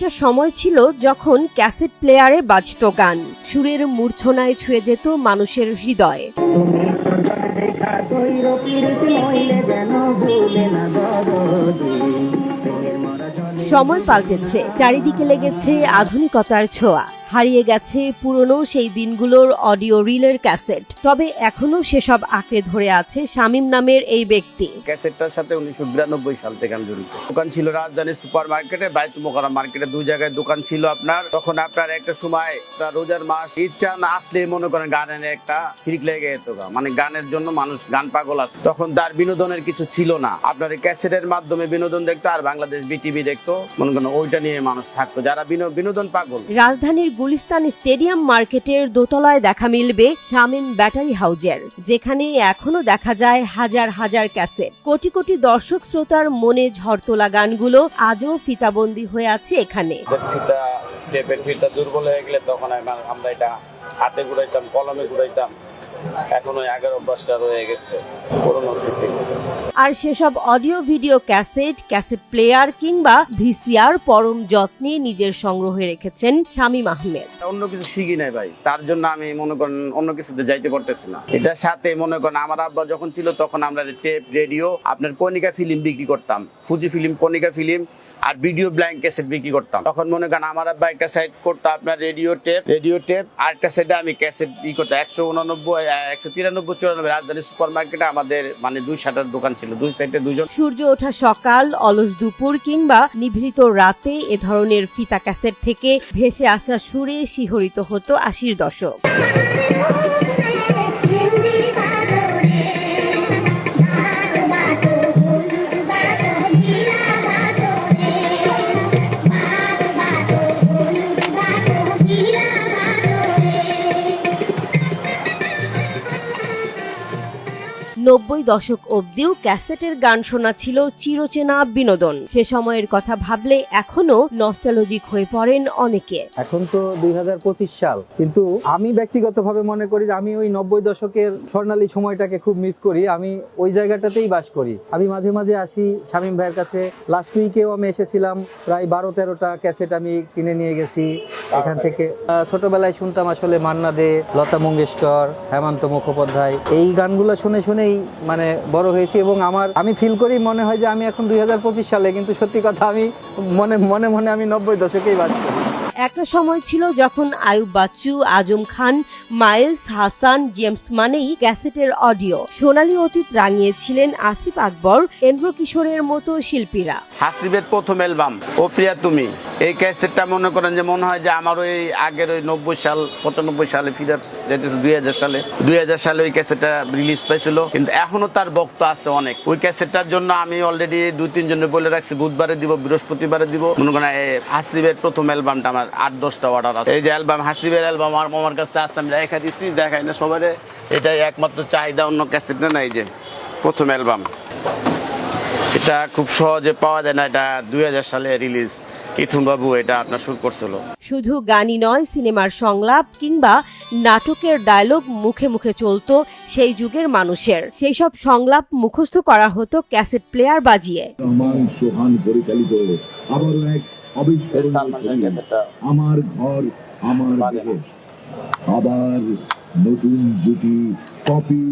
একটা সময় ছিল যখন ক্যাসেট প্লেয়ারে বাজত গান। সুরের মূর্ছনায় ছুঁয়ে যেত মানুষের হৃদয়। সময় পাল্টেছে, চারিদিকে লেগেছে আধুনিকতার ছোঁয়া। হারিয়ে গেছে পুরনো সেই দিনগুলোর অডিও রিলের ক্যাসেট। তবে এখনও সেসব আঁকড়ে ধরে আছে শামীম নামের এই ব্যক্তি। ক্যাসেটটার সাথে উনিশশো বিরানব্বই সাল থেকে আমি জড়িত। দোকান ছিল রাজধানী সুপার মার্কেটে বাইতু মোকারা মার্কেটে দুই জায়গায় দোকান ছিল আপনার। তখন আপনার একটা সময় রোজার মাস ইচ্ছা না আসলে মনে করেন গানের একটা ফিরিক লেগে যেত মানে গানের জন্য মানুষ গান পাগল আছে। তখন তার বিনোদনের কিছু ছিল না। আপনার ক্যাসেটের মাধ্যমে বিনোদন দেখতো আর বাংলাদেশ বিটিভি দেখতো। মনে করেন ওইটা নিয়ে মানুষ থাকতো। যারা বিনোদন পাগল। রাজধানীর গুলিস্তান স্টেডিয়াম মার্কেটের দোতলায় দেখা মিলবে শামিম ব্যাটারি হাউজের যেখানে এখনও দেখা যায় হাজার হাজার ক্যাসেট। কোটি কোটি দর্শক শ্রোতার মনে ঝড় তোলা গানগুলো আজও ফিতাবন্দি হয়ে আছে এখানে। দুর্বল হয়ে গেলে তখন আমরা এটা হাতে ঘুরাইতাম, কলমে ঘুরাইতাম। এখন ওই আগের অভ্যাসটা রয়ে গেছে পুরোনো স্মৃতি আর সেসব audio video cassette cassette player কিংবা ভিসিআর পরম যত্নে নিজের সংগ্রহে রেখেছেন শামীম আহমেদ। অন্য কিছু শিখি নাই ভাই। তার জন্য আমি মনে করেন অন্য কিছুতে যাইতে পারতেছি না। এটার সাথে মনে করেন আমার আব্বা যখন ছিল তখন আমরা টেপ রেডিও আপনার কনিকা ফিল্ম বিক্রি করতাম। ফুজি ফিল্ম কনিকা ফিল্ম আর ভিডিও ব্ল্যাঙ্ক ক্যাসেট বিক্রি করতাম। তখন মনে করেন আমার আব্বা একটা সাইড করতো আপনার রেডিও টেপ রেডিও টেপ আর একটা সাইডে আমি ক্যাসেট ই করতাম। একশো উনানব্বই একশো তিরানব্বই, চুরানব্বই রাজধানী সুপার মার্কেটে আমাদের মানে দুই শাটার দোকান ছিল। দুই সাইডে দুজন। সূর্য ওঠা সকাল, অলস দুপুর কিংবা নিভৃত রাতে এ ধরনের ফিতা ক্যাসেট থেকে ভেসে আসা সুরে শিহরিত হতো আশির দশক। নব্বই দশক অবধিও ক্যাসেটের গান শোনা ছিল চিরচেনা বিনোদন। সে সময়ের কথা ভাবলে এখনও নস্টালজিক হয়ে পড়েন অনেকে। এখন তো দুই হাজার পঁচিশ সাল, কিন্তু আমি ব্যক্তিগতভাবে মনে করি যে আমি ওই নব্বই দশকের স্বর্ণালী সময়টাকে খুব মিস করি। আমি ওই জায়গাটাতেই বাস করি। আমি মাঝে মাঝে আসি শামীম ভাইয়ের কাছে। লাস্ট উইকেও আমি এসেছিলাম, প্রায় বারো তেরোটা ক্যাসেট আমি কিনে নিয়ে গেছি। এখান থেকে আহ, ছোটবেলায় শুনতাম আসলে মান্না দে লতা মঙ্গেশকর হেমন্ত মুখোপাধ্যায়। এই গানগুলো শুনে শুনেই মানে বড় হয়েছি এবং আমার আমি ফিল করি মনে হয় যে আমি এখন দুই হাজার পঁচিশ সালে কিন্তু সত্যি কথা আমি মনে মনে মনে আমি নব্বই দশকেই বাস করি একটা সময় ছিল যখন আয়ুব বাচ্চু আজম খান মাইলস হাসান জেমস মানেই ক্যাসেটের অডিও। সোনালী অতীত রাঙিয়েছিলেন আসিফ আকবর এন্দ্র কিশোরের মতো শিল্পীরা। হাসিবের প্রথম অ্যালবাম ও প্রিয়া তুমি। এই ক্যাসেটটা মনে করেন যে মনে হয় যে আমার ওই আগের ওই নব্বই সাল, পঁচানব্বই সালে ফিরে যেতেছে দুই হাজার সালে। দুই হাজার সালে ওই ক্যাসেটটা রিলিজ পাইছিল। কিন্তু এখনও তার বক্ত আছে অনেক। ওই ক্যাসেটটার জন্য আমি অলরেডি দুই তিনজনের বলে রাখছি, বুধবারে দিব, বৃহস্পতিবারে দিব। মনে করেন হাসিবের প্রথম অ্যালবামটা আমার আট, দশটা অর্ডার আছে। এই যে অ্যালবাম হাসিবের অ্যালবাম আমার কাছে আসছে আমি দেখা দিচ্ছি দেখাই না সবাই এটাই একমাত্র চাহিদা, অন্য ক্যাসেট না এই যে, প্রথম অ্যালবাম এটা খুব সহজে পাওয়া যায় না, এটা দুই হাজার সালে রিলিজ ইথুন বাবু এটা আপনার শুরু করছিল। শুধু গানই নয় সিনেমার সংলাপ কিংবা নাটকের ডায়লগ মুখে মুখে চলতো সেই যুগের মানুষের। সেই সব সংলাপ মুখস্থ করা হতো ক্যাসেট প্লেয়ার বাজিয়ে। আমার ঘর আমার আবার নতুন জুটি কপি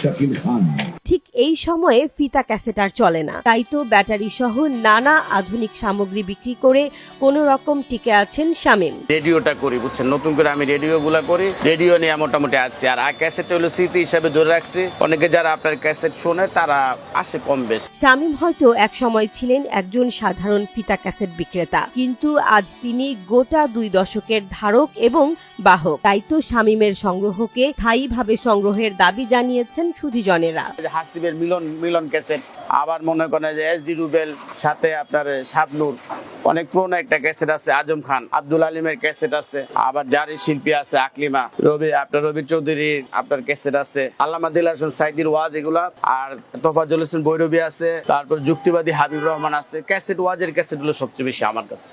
শাকিল খান। ঠিক এই সময়ে ফিতা ক্যাসেট আর চলে না। তাই তো ব্যাটারি সহ নানা আধুনিক সামগ্রী বিক্রি করে কোনো রকম টিকে আছেন শামীম। রেডিওটা করি বুঝছেন? নতুন করে আমি রেডিও গুলা করি। রেডিও নিয়ে মোটামুটি আছি। আর আর ক্যাসেট হলো স্মৃতি হিসাবে ধরে রাখছি। অনেকে যারা আপনার ক্যাসেট শোনে তারা আসে কম বেশ। শামীম হয়তো এক সময় ছিলেন একজন সাধারণ ফিতা ক্যাসেট বিক্রেতা কিন্তু আজ তিনি গোটা দুই দশকের ধারক এবং বাহক। তাই তো শামীমের সংগ্রহকে স্থায়ীভাবে সংগ্রহের দাবি জানিয়েছেন সুধীজনেরা। হাসিবের মিলন মিলন ক্যাসেট আবার মনে করেন যে এস ডি রুবেল সাথে আপনার শাবনুর, অনেক পুরোনো একটা ক্যাসেট আছে, আজম খান, আব্দুল আলিমের ক্যাসেট আছে, আবার জারি শিল্পী আছে আকলিমা, রবি, আপনার রবি চৌধুরীর আপনার ক্যাসেট আছে, আল্লামা দিল হাসান সাইদির ওয়াজ এগুলা, আর তোফাজুল হোসেন বৈরবী আছে, তারপর যুক্তিবাদী হাবিব রহমান আছে ক্যাসেট ওয়াজের ক্যাসেটগুলো সবচেয়ে বেশি আমার কাছে।